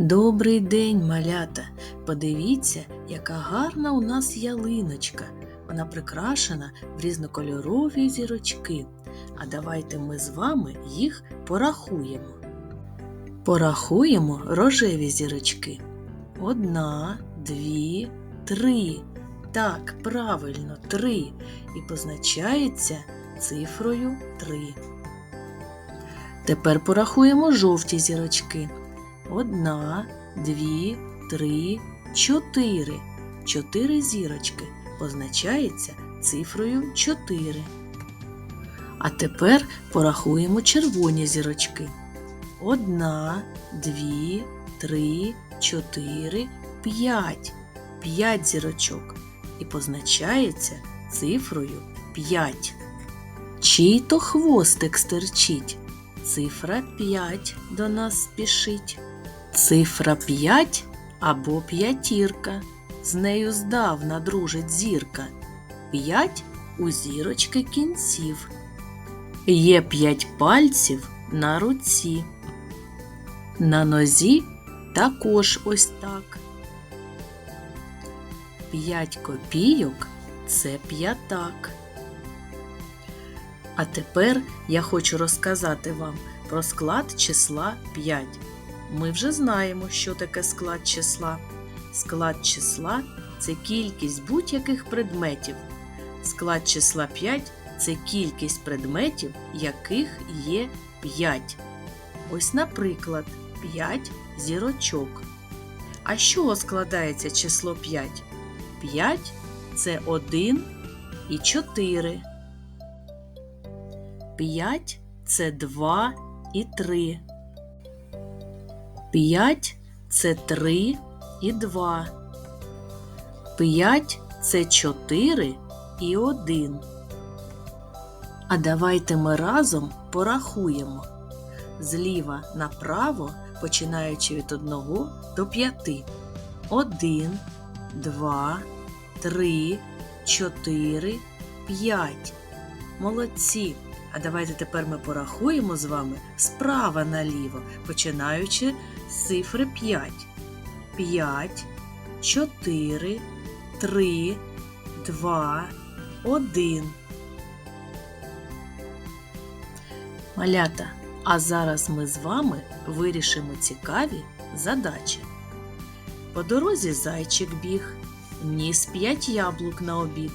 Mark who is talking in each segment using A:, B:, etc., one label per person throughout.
A: Добрий день, малята! Подивіться, яка гарна у нас ялиночка. Вона прикрашена в різнокольорові зірочки. А давайте ми з вами їх порахуємо. Порахуємо рожеві зірочки. Одна, дві, три. Так, правильно, три. І позначається цифрою три. Тепер порахуємо жовті зірочки. Одна, дві, три, чотири. Чотири зірочки позначається цифрою 4. А тепер порахуємо червоні зірочки. Одна, дві, три, чотири, п'ять. П'ять зірочок. І позначається цифрою 5. Чий то хвостик стерчить. Цифра 5 до нас спішить. Цифра 5 або п'ятірка. З нею здавна дружить зірка. П'ять у зірочки кінців. Є п'ять пальців на руці. На нозі також ось так. П'ять копійок це п'ятак. А тепер я хочу розказати вам про склад числа 5. Ми вже знаємо, що таке склад числа. Склад числа це кількість будь-яких предметів. Склад числа 5 це кількість предметів, яких є 5. Ось, наприклад, 5 зірочок. А з чого складається число 5? 5 це 1 і 4. 5 це 2 і 3. 5 це 3 і 2. 5 це 4 і 1. А давайте ми разом порахуємо зліва направо, починаючи від 1 до 5. 1, 2, 3, 4, 5. Молодці! А давайте тепер ми порахуємо з вами справа наліво, починаючи цифри 5. 5, 4, 3, 2, 1. Малята, а зараз ми з вами вирішимо цікаві задачі. По дорозі зайчик біг, ніс 5 яблук на обід.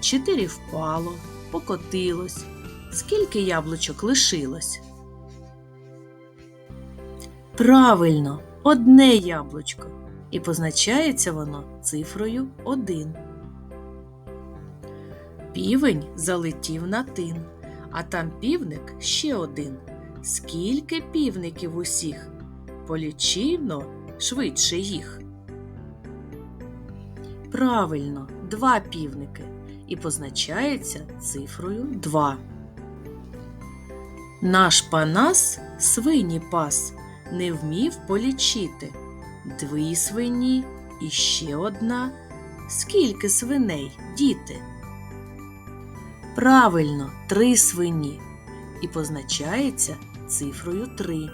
A: Чотири впало, покотилось. Скільки яблучок лишилось? Правильно, одне яблучко. І позначається воно цифрою 1. Півень залетів на тин, а там півник ще один. Скільки півників усіх? Полічивно швидше їх. Правильно, два півники. І позначається цифрою 2. Наш панас свині пас не вмів полічити. Дві свині і ще одна. Скільки свиней, діти? Правильно, три свині. І позначається цифрою 3.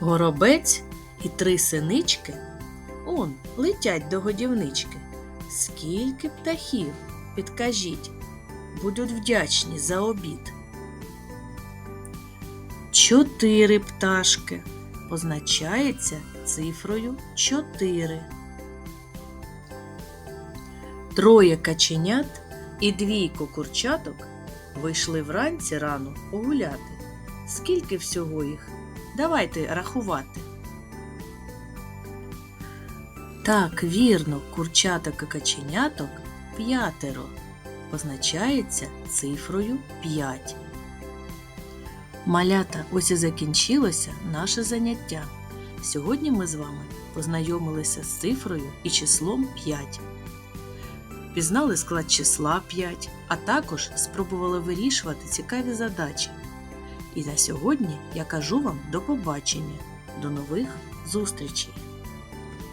A: Горобець і три синички он летять до годівнички. Скільки птахів, підкажіть, будуть вдячні за обід. Чотири пташки позначається цифрою 4. Троє каченят і двійко курчаток вийшли вранці рано погуляти. Скільки всього їх? Давайте рахувати. Так, вірно, курчаток і каченяток п'ятеро позначається цифрою 5. Малята, ось і закінчилося наше заняття. Сьогодні ми з вами познайомилися з цифрою і числом 5. Пізнали склад числа 5, а також спробували вирішувати цікаві задачі. І на сьогодні я кажу вам до побачення, до нових зустрічей!